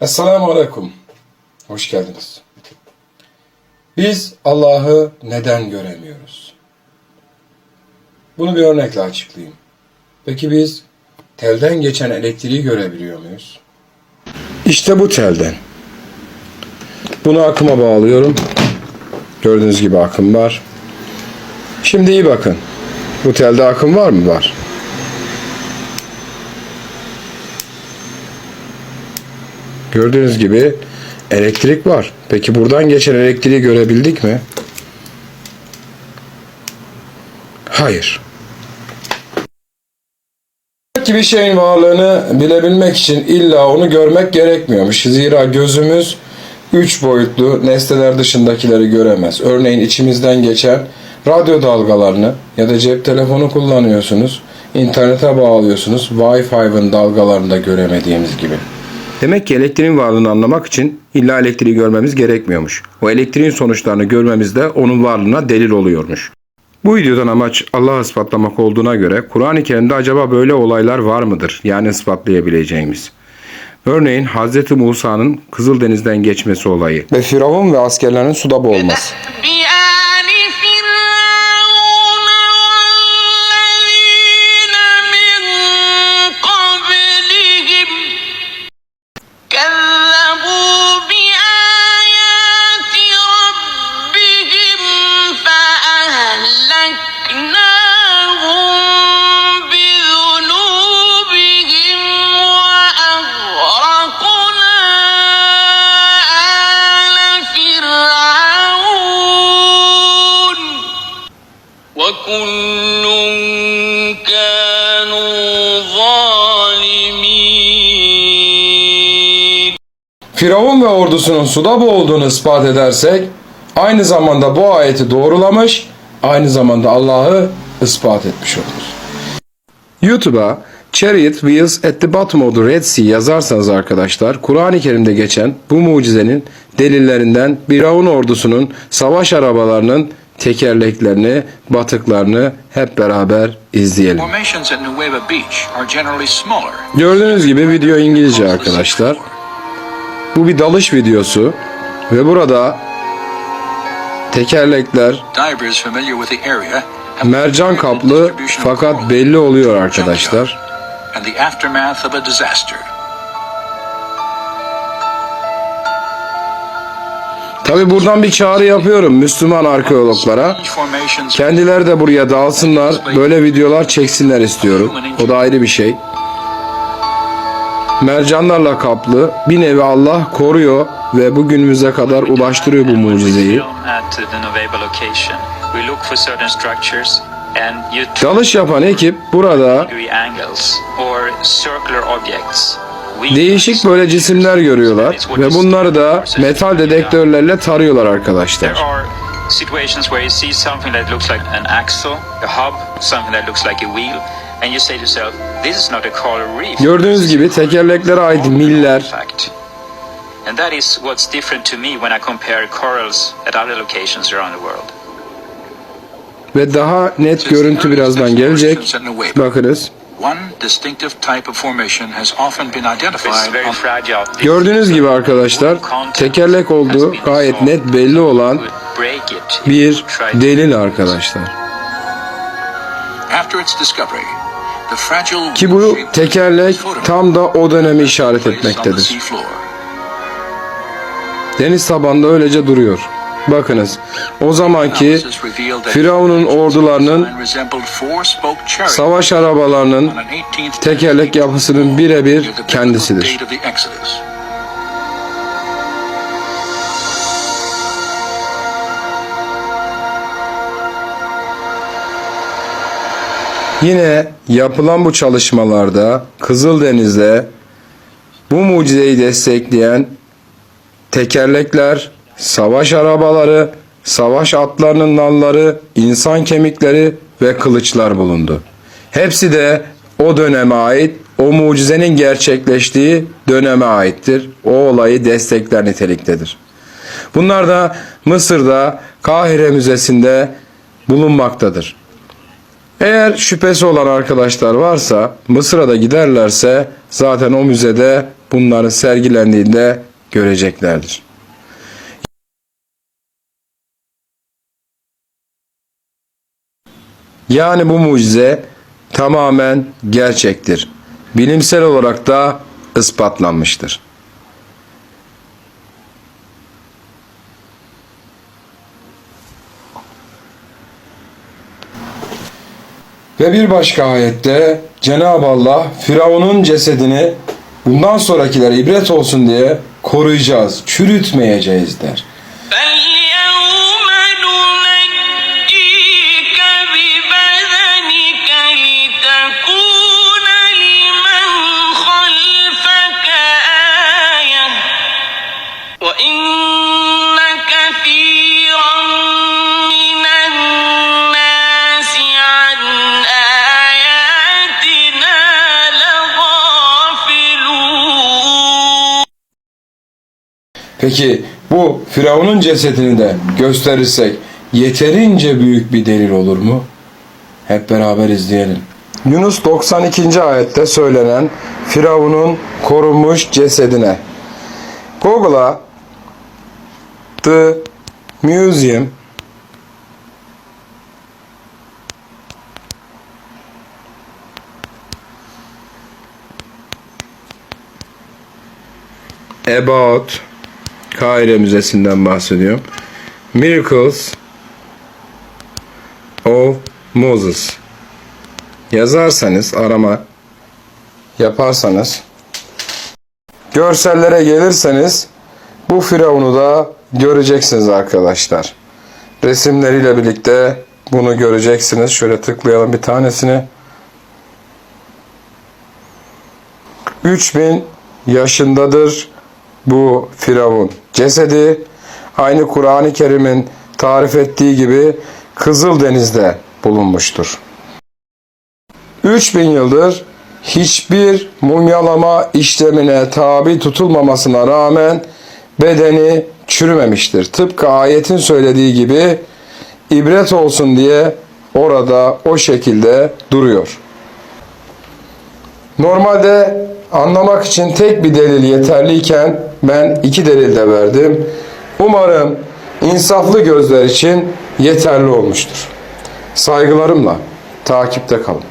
Esselamu Aleyküm. Hoş geldiniz. Biz Allah'ı neden göremiyoruz? Bunu bir örnekle açıklayayım. Peki biz telden geçen elektriği görebiliyor muyuz? İşte bu telden. Bunu akıma bağlıyorum. Gördüğünüz gibi akım var. Şimdi iyi bakın. Bu telde akım var mı? Var. Gördüğünüz gibi elektrik var. Peki buradan geçen elektriği görebildik mi? Hayır. Ki bir şeyin varlığını bilebilmek için illa onu görmek gerekmiyormuş. Zira gözümüz üç boyutlu nesneler dışındakileri göremez. Örneğin içimizden geçen radyo dalgalarını ya da cep telefonu kullanıyorsunuz. internete bağlıyorsunuz. Wi-Fi'nin dalgalarını da göremediğimiz gibi. Demek ki elektriğin varlığını anlamak için illa elektriği görmemiz gerekmiyormuş. O elektriğin sonuçlarını görmemiz de onun varlığına delil oluyormuş. Bu videodan amaç Allah'ı ispatlamak olduğuna göre Kur'an-ı Kerim'de acaba böyle olaylar var mıdır? Yani ispatlayabileceğimiz. Örneğin Hz. Musa'nın Kızıldeniz'den geçmesi olayı. Ve Firavun ve askerlerinin suda boğulması. Firavun ve ordusunun suda boğulduğunu ispat edersek aynı zamanda bu ayeti doğrulamış, aynı zamanda Allah'ı ispat etmiş oluruz. YouTube'a Chariot Wheels at the Bottom of the Red Sea yazarsanız arkadaşlar Kur'an-ı Kerim'de geçen bu mucizenin delillerinden Firavun ordusunun savaş arabalarının tekerleklerini, batıklarını hep beraber izleyelim. Gördüğünüz gibi video İngilizce arkadaşlar. Bu bir dalış videosu ve burada tekerlekler mercan kaplı fakat belli oluyor arkadaşlar. Tabi buradan bir çağrı yapıyorum Müslüman arkeologlara. Kendileri de buraya dalsınlar, böyle videolar çeksinler istiyorum. O da ayrı bir şey. Mercanlarla kaplı bir nevi Allah koruyor ve bugünümüze kadar ulaştırıyor bu mucizeyi. Dalış yapan ekip burada. Değişik böyle cisimler görüyorlar ve bunları da metal dedektörlerle tarıyorlar arkadaşlar. Situations where you see something that looks like an axle, a hub, something that looks like a wheel, and you say to yourself, "This is not a coral reef." Gördüğünüz gibi tekerleklere ait miller. And that is what's different to me when I compare corals at other locations around the world. ve daha net görüntü birazdan gelecek. Bakınız. One distinctive type of formation has often been It's identified very on fragile. Gördüğünüz gibi arkadaşlar tekerlek olduğu gayet net belli olan bir delil arkadaşlar. after its discovery. Ki bu tekerlek tam da o dönemi işaret etmektedir. Deniz tabanında öylece duruyor. Bakınız o zamanki Firavun'un ordularının savaş arabalarının on an 18th tekerlek yapısının birebir kendisidir. Yine yapılan bu çalışmalarda Kızıldeniz'de bu mucizeyi destekleyen tekerlekler, savaş arabaları, savaş atlarının nalları, insan kemikleri ve kılıçlar bulundu. Hepsi de o döneme ait, o mucizenin gerçekleştiği döneme aittir. O olayı destekler niteliktedir. Bunlar da Mısır'da Kahire Müzesi'nde bulunmaktadır. Eğer şüphesi olan arkadaşlar varsa Mısır'a da giderlerse zaten o müzede bunların sergilendiğinde göreceklerdir. Yani bu mucize tamamen gerçektir. Bilimsel olarak da ispatlanmıştır. Ve bir başka ayette Cenab-ı Allah Firavun'un cesedini bundan sonrakilere ibret olsun diye koruyacağız, çürütmeyeceğiz der. Ben Peki bu Firavun'un cesedini de gösterirsek yeterince büyük bir delil olur mu? Hep beraber izleyelim. Yunus 92. ayette söylenen Firavun'un korunmuş cesedine. Google'a The Museum About Kahire Müzesi'nden bahsediyorum. Miracles of Moses yazarsanız arama yaparsanız görsellere gelirseniz bu firavunu da göreceksiniz arkadaşlar. Resimleriyle birlikte bunu göreceksiniz. Şöyle tıklayalım bir tanesini. 3000 yaşındadır bu Firavun. Cesedi aynı Kur'an-ı Kerim'in tarif ettiği gibi Kızıldeniz'de bulunmuştur. 3000 yıldır hiçbir mumyalama işlemine tabi tutulmamasına rağmen bedeni çürümemiştir. Tıpkı ayetin söylediği gibi ibret olsun diye orada o şekilde duruyor. Normalde anlamak için tek bir delil yeterliyken ben iki delil de verdim. Umarım insaflı gözler için yeterli olmuştur. Saygılarımla takipte kalın.